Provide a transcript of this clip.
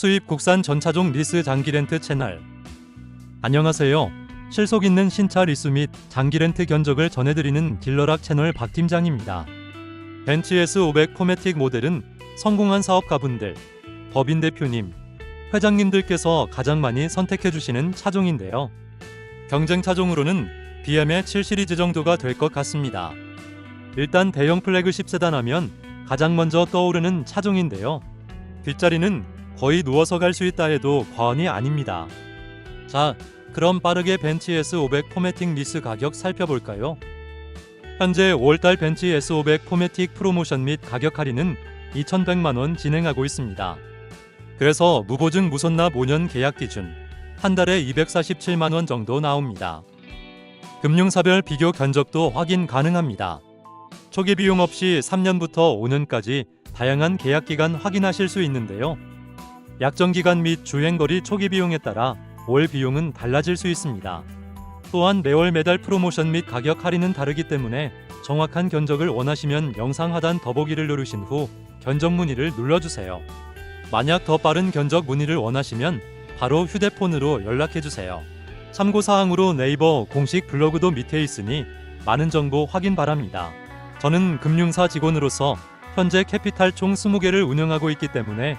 수입 국산 전차종 리스 장기 렌트 채널. 안녕하세요. 실속 있는 신차 리스 및 장기 렌트 견적을 전해드리는 딜러락 채널 박 팀장입니다. 벤츠 S500 포매틱 모델은 성공한 사업가분들, 법인 대표님, 회장님들께서 가장 많이 선택해주시는 차종인데요. 경쟁 차종으로는 BM의 7 시리즈 정도가 될 것 같습니다. 일단 대형 플래그십 세단 하면 가장 먼저 떠오르는 차종인데요. 뒷자리는 거의 누워서 갈 수 있다 해도 과언이 아닙니다. 자, 그럼 빠르게 벤츠 S500 포매틱 리스 가격 살펴볼까요? 현재 5월달 벤츠 S500 포매틱 프로모션 및 가격 할인은 2,100만 원 진행하고 있습니다. 그래서 무보증 무선납 5년 계약 기준 한 달에 247만 원 정도 나옵니다. 금융사별 비교 견적도 확인 가능합니다. 초기 비용 없이 3년부터 5년까지 다양한 계약 기간 확인하실 수 있는데요. 약정 기간 및 주행 거리 초기 비용에 따라 월 비용은 달라질 수 있습니다. 또한 매월 매달 프로모션 및 가격 할인은 다르기 때문에 정확한 견적을 원하시면 영상 하단 더보기를 누르신 후 견적 문의를 눌러주세요. 만약 더 빠른 견적 문의를 원하시면 바로 휴대폰으로 연락해 주세요. 참고 사항으로 네이버 공식 블로그도 밑에 있으니 많은 정보 확인 바랍니다. 저는 금융사 직원으로서 현재 캐피탈 총 20개를 운영하고 있기 때문에